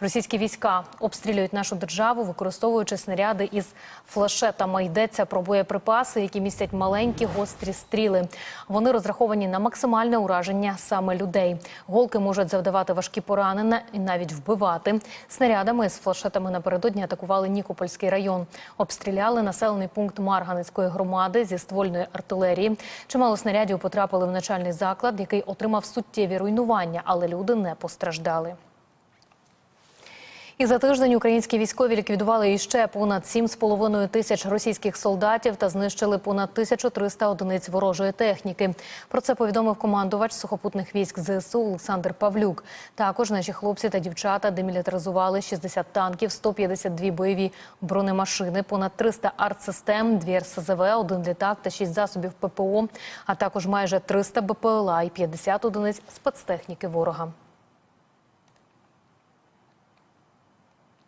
Російські війська обстрілюють нашу державу, використовуючи снаряди із флешетами. Йдеться про боєприпаси, які містять маленькі гострі стріли. Вони розраховані на максимальне ураження саме людей. Голки можуть завдавати важкі поранення і навіть вбивати. Снарядами з флешетами напередодні атакували Нікопольський район. Обстріляли населений пункт Марганецької громади зі ствольної артилерії. Чимало снарядів потрапили в начальний заклад, який отримав суттєві руйнування, але люди не постраждали. І за тиждень українські військові ліквідували іще понад 7,5 тисяч російських солдатів та знищили понад 1300 одиниць ворожої техніки. Про це повідомив командувач сухопутних військ ЗСУ Олександр Павлюк. Також наші хлопці та дівчата демілітаризували 60 танків, 152 бойові бронемашини, понад 300 артсистем, 2 РСЗВ, один літак та 6 засобів ППО, а також майже 300 БПЛА і 50 одиниць спецтехніки ворога.